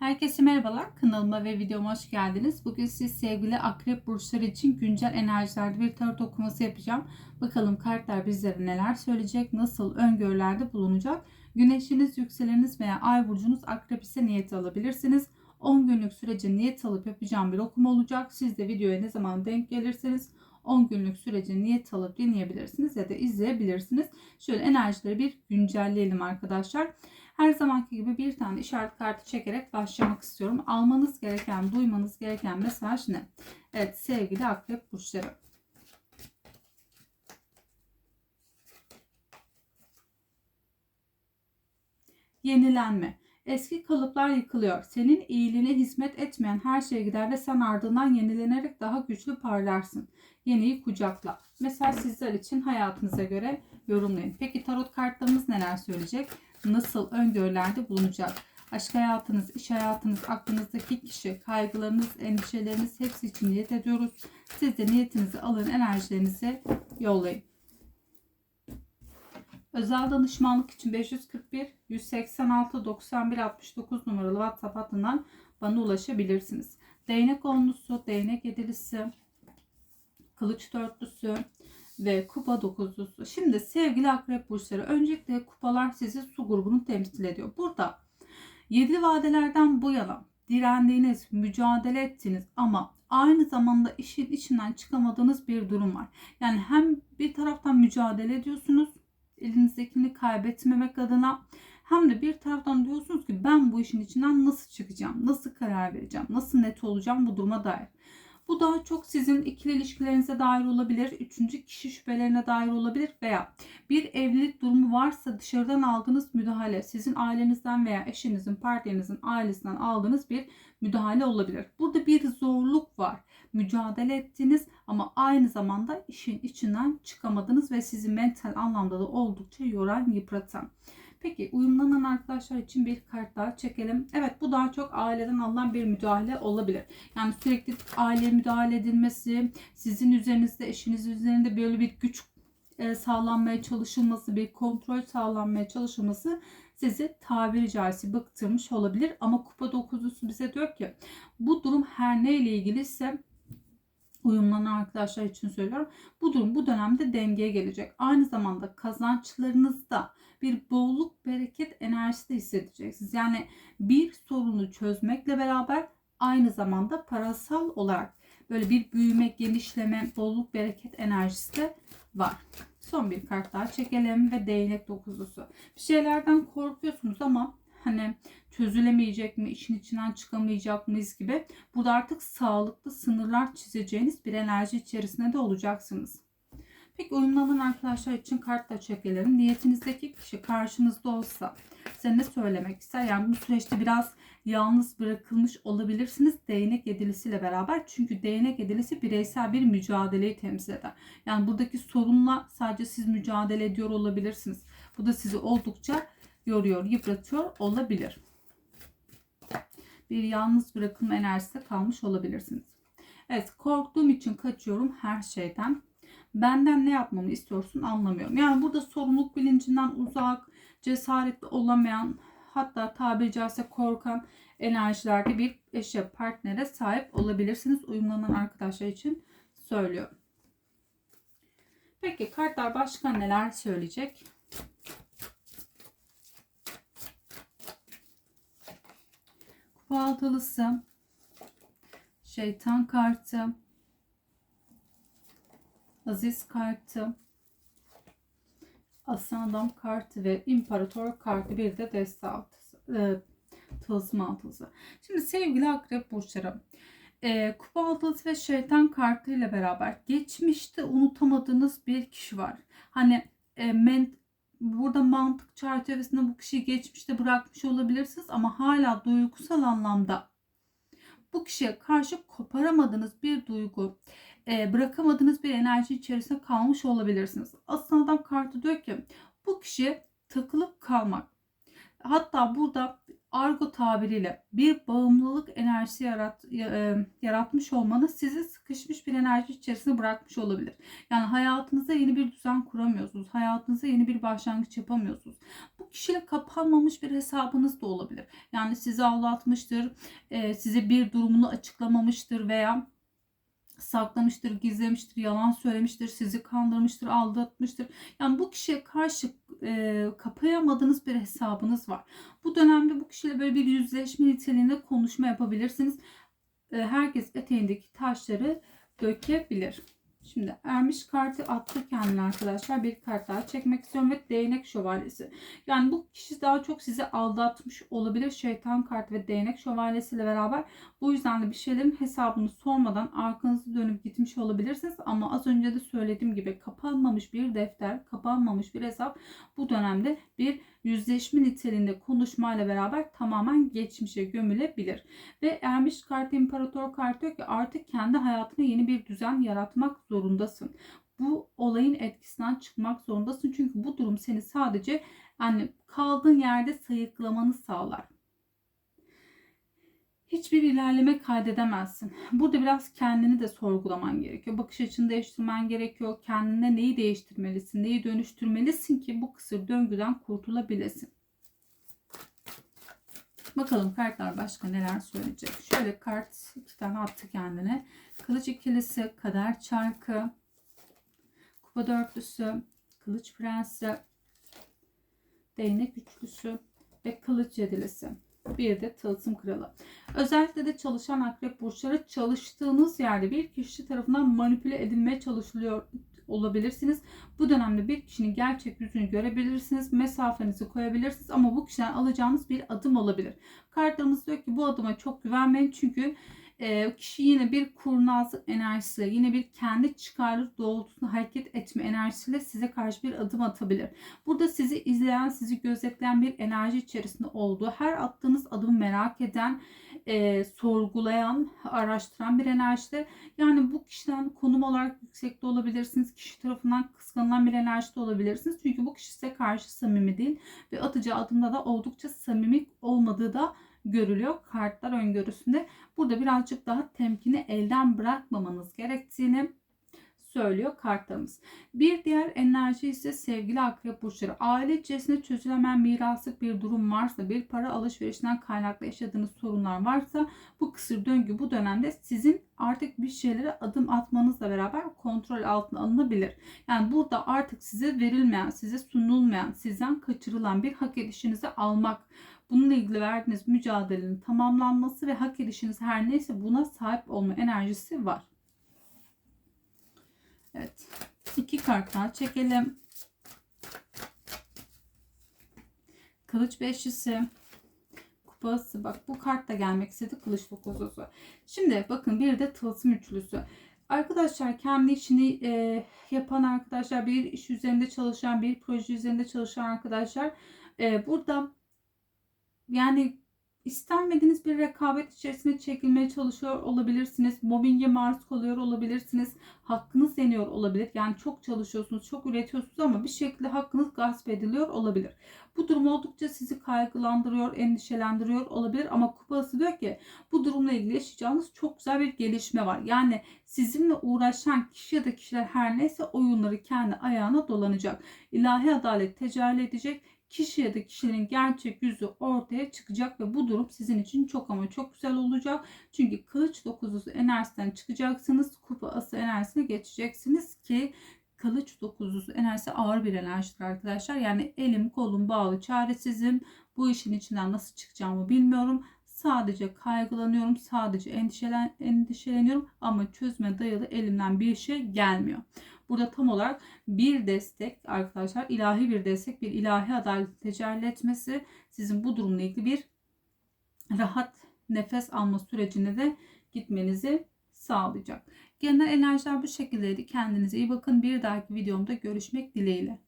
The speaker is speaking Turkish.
Herkese merhabalar. Kanalıma ve videoma hoş geldiniz. Bugün siz sevgili akrep burçları için güncel enerjilerde bir tarot okuması yapacağım. Bakalım kartlar bizlere neler söyleyecek, nasıl öngörülerde bulunacak. Güneşiniz, yükseleniniz veya ay burcunuz akrep ise niyet alabilirsiniz. 10 günlük sürece niyet alıp yapacağım bir okuma olacak. Siz de videoya ne zaman denk gelirseniz 10 günlük sürece niyet alıp dinleyebilirsiniz ya da izleyebilirsiniz. Şöyle enerjileri bir güncelleyelim arkadaşlar. Her zamanki gibi bir tane işaret kartı çekerek başlamak istiyorum. Almanız gereken, duymanız gereken mesaj ne? Evet sevgili akrep burçları. Yenilenme. Eski kalıplar yıkılıyor. Senin iyiliğine hizmet etmeyen her şey gider ve sen ardından yenilenerek daha güçlü parlarsın. Yeniyi kucakla. Mesela sizler için hayatınıza göre yorumlayın. Peki tarot kartlarımız neler söyleyecek? Nasıl öngörülerde bulunacak? Aşk hayatınız, iş hayatınız, aklınızdaki kişi, kaygılarınız, endişeleriniz hepsi için niyet ediyoruz. Siz de niyetinizi alın, enerjilerinizi yollayın. Özel danışmanlık için 541 186 91 69 numaralı WhatsApp hattından bana ulaşabilirsiniz. Değnek onlusu, değnek yedilisi, kılıç dörtlüsü ve kupa dokuzlusu. Şimdi sevgili akrep burçları öncelikle kupalar sizi su grubunu temsil ediyor. Burada yedi vadelerden bu yana direndiğiniz, mücadele ettiğiniz ama aynı zamanda işin içinden çıkamadığınız bir durum var. Yani hem bir taraftan mücadele ediyorsunuz elinizdekini kaybetmemek adına hem de bir taraftan diyorsunuz ki ben bu işin içinden nasıl çıkacağım, nasıl karar vereceğim, nasıl net olacağım bu duruma dair. Bu daha çok sizin ikili ilişkilerinize dair olabilir, üçüncü kişi şüphelerine dair olabilir veya bir evlilik durumu varsa dışarıdan aldığınız müdahale, sizin ailenizden veya eşinizin, partnerinizin ailesinden aldığınız bir müdahale olabilir. Burada bir zorluk var. Mücadele ettiniz ama aynı zamanda işin içinden çıkamadınız ve sizi mental anlamda da oldukça yoran, yıpratan. Peki uyumlanan arkadaşlar için bir kart daha çekelim. Evet bu daha çok aileden alınan bir müdahale olabilir. Yani sürekli aileye müdahale edilmesi, sizin üzerinizde, eşiniz üzerinde böyle bir güç e, sağlanmaya çalışılması, bir kontrol sağlanmaya çalışılması sizi tabiri caizse bıktırmış olabilir. Ama kupa dokuzlusu bize diyor ki bu durum her neyle ilgiliyse uyumlanan arkadaşlar için söylüyorum. Bu durum bu dönemde dengeye gelecek. Aynı zamanda kazançlarınızda bir bolluk bereket enerjisi de hissedeceksiniz. Yani bir sorunu çözmekle beraber aynı zamanda parasal olarak böyle bir büyüme, genişleme, bolluk bereket enerjisi de var. Son bir kart daha çekelim ve değnek dokuzlusu. Bir şeylerden korkuyorsunuz ama hani çözülemeyecek mi, işin içinden çıkamayacak mıyız gibi. Burada artık sağlıklı sınırlar çizeceğiniz bir enerji içerisinde de olacaksınız. Peki uyumlanan arkadaşlar için kart da çekelim. Niyetinizdeki kişi karşınızda olsa size ne söylemek ister? Yani bu süreçte biraz yalnız bırakılmış olabilirsiniz değnek edilisiyle beraber. Çünkü değnek edilisi bireysel bir mücadeleyi temsil eder. Yani buradaki sorunla sadece siz mücadele ediyor olabilirsiniz. Bu da sizi oldukça yoruyor, yıpratıyor olabilir. Bir yalnız bırakılma enerjisi kalmış olabilirsiniz. Evet korktuğum için kaçıyorum her şeyden. Benden ne yapmamı istiyorsun anlamıyorum. Yani burada sorumluluk bilincinden uzak, cesaretli olamayan, hatta tabiri caizse korkan enerjilerde bir eşe, partnere sahip olabilirsiniz. Uyumlanan arkadaşlar için söylüyorum. Peki kartlar başka neler söyleyecek? Kupa altılısı, şeytan kartı, aziz kartı, aslan adam kartı ve imparator kartı bir de deste altısı, e, tılsım altısı. Şimdi sevgili akrep burçları e, kupa altısı ve şeytan kartı ile beraber geçmişte unutamadığınız bir kişi var. Hani e, ment burada mantık çerçevesinde bu kişiyi geçmişte bırakmış olabilirsiniz ama hala duygusal anlamda bu kişiye karşı koparamadığınız bir duygu, e, bırakamadığınız bir enerji içerisinde kalmış olabilirsiniz. Aslında adam kartı diyor ki bu kişiye takılıp kalmak. Hatta burada argo tabiriyle bir bağımlılık enerjisi yarat, e, yaratmış olmanız sizi sıkışmış bir enerji içerisine bırakmış olabilir. Yani hayatınıza yeni bir düzen kuramıyorsunuz. Hayatınıza yeni bir başlangıç yapamıyorsunuz. Bu kişiyle kapanmamış bir hesabınız da olabilir. Yani sizi aldatmıştır, e, size bir durumunu açıklamamıştır veya saklamıştır, gizlemiştir, yalan söylemiştir, sizi kandırmıştır, aldatmıştır. Yani bu kişiye karşı e, kapayamadığınız bir hesabınız var. Bu dönemde bu kişiyle böyle bir yüzleşme niteliğinde konuşma yapabilirsiniz. E, herkes eteğindeki taşları dökebilir. Şimdi ermiş kartı attı kendine arkadaşlar. Bir kart daha çekmek istiyorum ve değnek şövalyesi. Yani bu kişi daha çok sizi aldatmış olabilir. Şeytan kartı ve değnek şövalyesiyle beraber. Bu yüzden de bir şeylerin hesabını sormadan arkanızı dönüp gitmiş olabilirsiniz. Ama az önce de söylediğim gibi kapanmamış bir defter, kapanmamış bir hesap bu dönemde bir yüzleşme niteliğinde konuşmayla beraber tamamen geçmişe gömülebilir. Ve ermiş kartı imparator kartı diyor ki artık kendi hayatına yeni bir düzen yaratmak zorundasın. Bu olayın etkisinden çıkmak zorundasın. Çünkü bu durum seni sadece yani kaldığın yerde sayıklamanı sağlar hiçbir ilerleme kaydedemezsin. Burada biraz kendini de sorgulaman gerekiyor. Bakış açını değiştirmen gerekiyor. Kendine neyi değiştirmelisin, neyi dönüştürmelisin ki bu kısır döngüden kurtulabilesin. Bakalım kartlar başka neler söyleyecek. Şöyle kart iki tane attı kendine. Kılıç ikilisi, kader çarkı, kupa dörtlüsü, kılıç prensi, değnek üçlüsü ve kılıç yedilisi. Bir de tılsım kralı. Özellikle de çalışan akrep burçları çalıştığınız yerde bir kişi tarafından manipüle edilmeye çalışılıyor olabilirsiniz. Bu dönemde bir kişinin gerçek yüzünü görebilirsiniz. Mesafenizi koyabilirsiniz ama bu kişiden alacağınız bir adım olabilir. Kartlarımız diyor ki bu adıma çok güvenmeyin çünkü e, kişi yine bir kurnazlık enerjisi, yine bir kendi çıkarlı doğrultusunda hareket etme enerjisiyle size karşı bir adım atabilir. Burada sizi izleyen, sizi gözetleyen bir enerji içerisinde olduğu, her attığınız adımı merak eden, e, sorgulayan, araştıran bir enerjide. Yani bu kişiden konum olarak yüksekte olabilirsiniz. Kişi tarafından kıskanılan bir enerjide olabilirsiniz. Çünkü bu kişi size karşı samimi değil ve atacağı adımda da oldukça samimi olmadığı da görülüyor kartlar öngörüsünde. Burada birazcık daha temkini elden bırakmamanız gerektiğini söylüyor kartlarımız. Bir diğer enerji ise sevgili akrep burçları. Aile içerisinde çözülemeyen miraslık bir durum varsa, bir para alışverişinden kaynaklı yaşadığınız sorunlar varsa bu kısır döngü bu dönemde sizin artık bir şeylere adım atmanızla beraber kontrol altına alınabilir. Yani burada artık size verilmeyen, size sunulmayan, sizden kaçırılan bir hak edişinizi almak, bununla ilgili verdiğiniz mücadelenin tamamlanması ve hak edişiniz her neyse buna sahip olma enerjisi var. Evet. iki kart daha çekelim. Kılıç beşlisi. Kupası. Bak bu kart da gelmek istedi. Kılıç dokuzusu. Şimdi bakın bir de tılsım üçlüsü. Arkadaşlar kendi işini e, yapan arkadaşlar, bir iş üzerinde çalışan, bir proje üzerinde çalışan arkadaşlar e, burada yani istenmediğiniz bir rekabet içerisine çekilmeye çalışıyor olabilirsiniz. Mobbinge maruz kalıyor olabilirsiniz. Hakkınız yeniyor olabilir. Yani çok çalışıyorsunuz, çok üretiyorsunuz ama bir şekilde hakkınız gasp ediliyor olabilir. Bu durum oldukça sizi kaygılandırıyor, endişelendiriyor olabilir ama kupası diyor ki bu durumla ilgili yaşayacağınız çok güzel bir gelişme var. Yani sizinle uğraşan kişi ya da kişiler her neyse oyunları kendi ayağına dolanacak. İlahi adalet tecelli edecek kişi ya da kişinin gerçek yüzü ortaya çıkacak ve bu durum sizin için çok ama çok güzel olacak. Çünkü kılıç dokuzusu enerjisinden çıkacaksınız. Kupa ası enerjisine geçeceksiniz ki kılıç dokuzusu enerjisi ağır bir enerjidir arkadaşlar. Yani elim kolum bağlı çaresizim. Bu işin içinden nasıl çıkacağımı bilmiyorum. Sadece kaygılanıyorum, sadece endişelen, endişeleniyorum ama çözme dayalı elimden bir şey gelmiyor. Burada tam olarak bir destek arkadaşlar ilahi bir destek bir ilahi adalet tecelli etmesi sizin bu durumla ilgili bir rahat nefes alma sürecine de gitmenizi sağlayacak. Genel enerjiler bu şekildeydi. Kendinize iyi bakın. Bir dahaki videomda görüşmek dileğiyle.